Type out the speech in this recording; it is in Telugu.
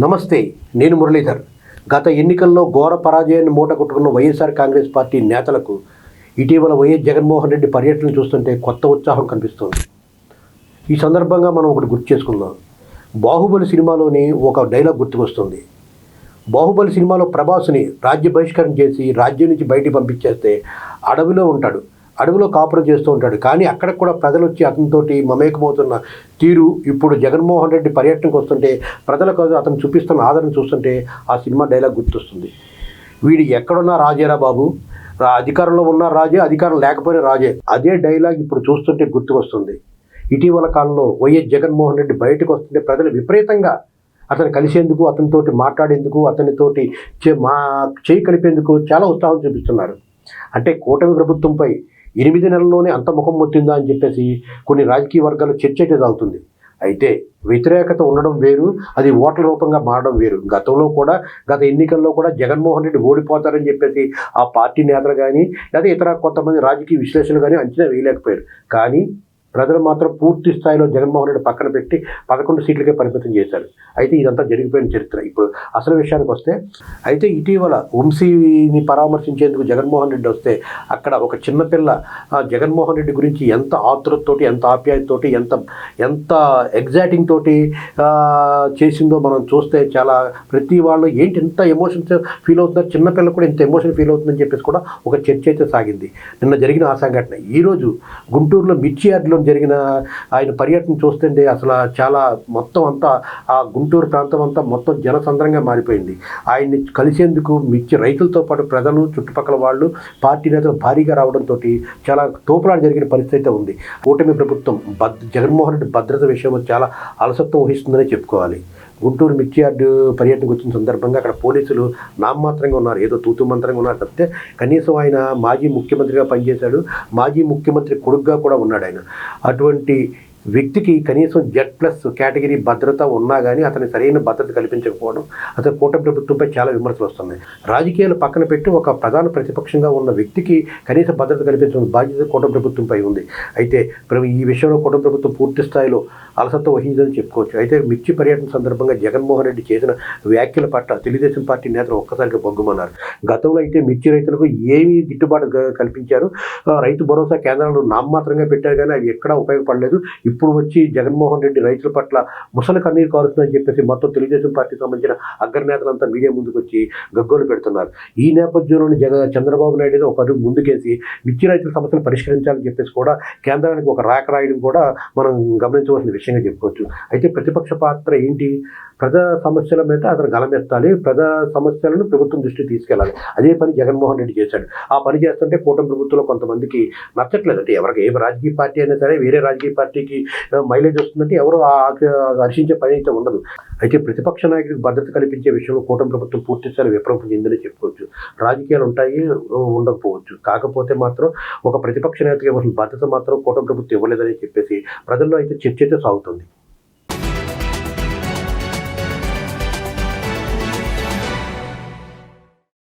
నమస్తే నేను మురళీధర్. గత ఎన్నికల్లో ఘోర పరాజయాన్ని మూట కొట్టుకున్న వైఎస్ఆర్ కాంగ్రెస్ పార్టీ నేతలకు ఇటీవల వైఎస్ జగన్మోహన్ రెడ్డి పర్యటన చూస్తుంటే కొత్త ఉత్సాహం కనిపిస్తోంది. ఈ సందర్భంగా మనం ఒకటి గుర్తు చేసుకుందాం. బాహుబలి సినిమాలోని ఒక డైలాగ్ గుర్తుకొస్తుంది. బాహుబలి సినిమాలో ప్రభాస్ని రాజ్య బహిష్కరణ చేసి రాజ్యం నుంచి బయటికి పంపించేస్తే అడవిలో ఉంటాడు. అడవిలో కాపురం చేస్తూ ఉంటాడు. కానీ అక్కడ కూడా ప్రజలు వచ్చి అతనితోటి మమేకమవుతున్న తీరు ఇప్పుడు జగన్మోహన్ రెడ్డి పర్యటనకు వస్తుంటే ప్రజలకు అతను చూపిస్తున్న ఆదరణ చూస్తుంటే ఆ సినిమా డైలాగ్ గుర్తొస్తుంది. వీడు ఎక్కడున్నా రాజేరా బాబు. అధికారంలో ఉన్న రాజే అధికారం లేకపోయినా రాజే. అదే డైలాగ్ ఇప్పుడు చూస్తుంటే గుర్తుకొస్తుంది. ఇటీవల కాలంలో వైఎస్ జగన్మోహన్ రెడ్డి బయటకు వస్తుంటే ప్రజలు విపరీతంగా అతను కలిసేందుకు అతనితోటి మాట్లాడేందుకు అతనితోటి చే మా చేయి కలిపేందుకు చాలా ఉత్సాహం చూపిస్తున్నారు. అంటే కూటమి ప్రభుత్వంపై ఎనిమిది నెలల్లోనే అంత ముఖం మొత్తిందా అని చెప్పేసి కొన్ని రాజకీయ వర్గాలు చర్చ అయితే అయితే వ్యతిరేకత ఉండడం వేరు అది ఓట్ల రూపంగా మారడం వేరు. గతంలో కూడా గత ఎన్నికల్లో కూడా జగన్మోహన్ రెడ్డి ఓడిపోతారని చెప్పేసి ఆ పార్టీ నేతలు కానీ లేదా ఇతర కొంతమంది రాజకీయ విశ్లేషణలు కానీ అంచనా వేయలేకపోయారు. కానీ ప్రజలు మాత్రం పూర్తి స్థాయిలో జగన్మోహన్ రెడ్డి పక్కన పెట్టి పదకొండు సీట్లకే పరిమితం చేశారు. అయితే ఇదంతా జరిగిపోయిన చరిత్ర. ఇప్పుడు అసలు విషయానికి వస్తే అయితే ఇటీవల వంశీని పరామర్శించేందుకు జగన్మోహన్ రెడ్డి వస్తే అక్కడ ఒక చిన్నపిల్ల జగన్మోహన్ రెడ్డి గురించి ఎంత ఆతృతతోటి ఎంత ఆప్యాయతతోటి ఎంత ఎంత ఎగ్జైటింగ్ తోటి చేసిందో మనం చూస్తే చాలా ప్రతి వాళ్ళు ఏంటి ఎంత ఎమోషన్స్ ఫీల్ అవుతున్నారు చిన్నపిల్ల కూడా ఇంత ఎమోషన్ ఫీల్ అవుతుందని చెప్పేసి కూడా ఒక చర్చ అయితే సాగింది. నిన్న జరిగిన ఆ సంఘటన. ఈరోజు గుంటూరులో మిర్చి యార్డ్లో జరిగిన ఆయన పర్యటన చూస్తుంటే అసలు చాలా మొత్తం అంతా ఆ గుంటూరు ప్రాంతం అంతా మొత్తం జనసంద్రంగా మారిపోయింది. ఆయన్ని కలిసేందుకు మిర్చి రైతులతో పాటు ప్రజలు చుట్టుపక్కల వాళ్ళు పార్టీ నేతలు భారీగా రావడంతో చాలా తోపులాట జరిగిన పరిస్థితి అయితే ఉంది. కూటమి ప్రభుత్వం భద్ జగన్మోహన్ రెడ్డి భద్రత విషయంలో చాలా అలసత్వం వహిస్తుందనే చెప్పుకోవాలి. గుంటూరు మిర్చి యార్డు పర్యటనకు వచ్చిన సందర్భంగా అక్కడ పోలీసులు నామమాత్రంగా ఉన్నారు. ఏదో తూతు మంత్రంగా ఉన్నారు తప్పితే కనీసం ఆయన మాజీ ముఖ్యమంత్రిగా పనిచేశాడు. మాజీ ముఖ్యమంత్రి కొడుగ్గా కూడా ఉన్నాడు ఆయన. అటువంటి వ్యక్తికి కనీసం జెడ్ ప్లస్ కేటగిరీ భద్రత ఉన్నా కానీ అతని సరైన భద్రత కల్పించకపోవడం అతని కూటమి ప్రభుత్వంపై చాలా విమర్శలు వస్తున్నాయి. రాజకీయాలు పక్కన పెట్టి ఒక ప్రధాన ప్రతిపక్షంగా ఉన్న వ్యక్తికి కనీస భద్రత కల్పించిన బాధ్యత కూటమి ప్రభుత్వంపై ఉంది. అయితే ఈ విషయంలో కూటమి ప్రభుత్వం పూర్తి స్థాయిలో అలసత్వం వహించదని చెప్పుకోవచ్చు. అయితే మిర్చి పర్యటన సందర్భంగా జగన్మోహన్ రెడ్డి చేసిన వ్యాఖ్యల పట్ల తెలుగుదేశం పార్టీ నేతలు ఒక్కసారిగా బొగ్గుమన్నారు. గతంలో అయితే మిర్చి రైతులకు ఏమీ గిట్టుబాటు కల్పించారు. రైతు భరోసా కేంద్రాలు నామమాత్రంగా పెట్టారు కానీ అవి ఎక్కడా ఉపయోగపడలేదు. ఇప్పుడు వచ్చి జగన్మోహన్ రెడ్డి రైతుల పట్ల ముసలి కన్నీరు కారుస్తుందని చెప్పేసి మొత్తం తెలుగుదేశం పార్టీకి సంబంధించిన అగ్ర నేతలంతా మీడియా ముందుకు వచ్చి గగ్గోలు పెడుతున్నారు. ఈ నేపథ్యంలోని జగ చంద్రబాబు నాయుడు ఒక అడుగు ముందుకేసి మిర్చి రైతుల సమస్యలు పరిష్కరించాలని చెప్పేసి కూడా కేంద్రానికి ఒక రాక రాయడం కూడా మనం గమనించవలసిన విషయం విషయంగా చెప్పుకోవచ్చు. అయితే ప్రతిపక్ష పాత్ర ఏంటి? ప్రజా సమస్యల మీద అతను గలమెత్తాలి ప్రజా సమస్యలను ప్రభుత్వం దృష్టికి తీసుకెళ్ళాలి. అదే పని జగన్మోహన్ రెడ్డి చేశాడు. ఆ పని చేస్తుంటే కూటమి ప్రభుత్వంలో కొంతమందికి నచ్చట్లేదు. అంటే ఎవరికి ఏ రాజకీయ పార్టీ అయినా సరే వేరే రాజకీయ పార్టీకి మైలేజ్ వస్తుందంటే ఎవరు ఆ- దర్శించే హర్షించే పని అయితే ఉండదు. అయితే ప్రతిపక్ష నాయకుడికి భద్రత కల్పించే విషయంలో కూటమి ప్రభుత్వం పూర్తి స్థాయి విప్లవం చెందని చెప్పుకోవచ్చు. రాజకీయాలు ఉంటాయి ఉండకపోవచ్చు. కాకపోతే మాత్రం ఒక ప్రతిపక్ష నేతకి ఇవ్వాల్సిన భద్రత మాత్రం కూటమి ప్రభుత్వం ఇవ్వలేదని చెప్పేసి ప్రజల్లో అయితే చర్చ అయితే సాగుతుంది.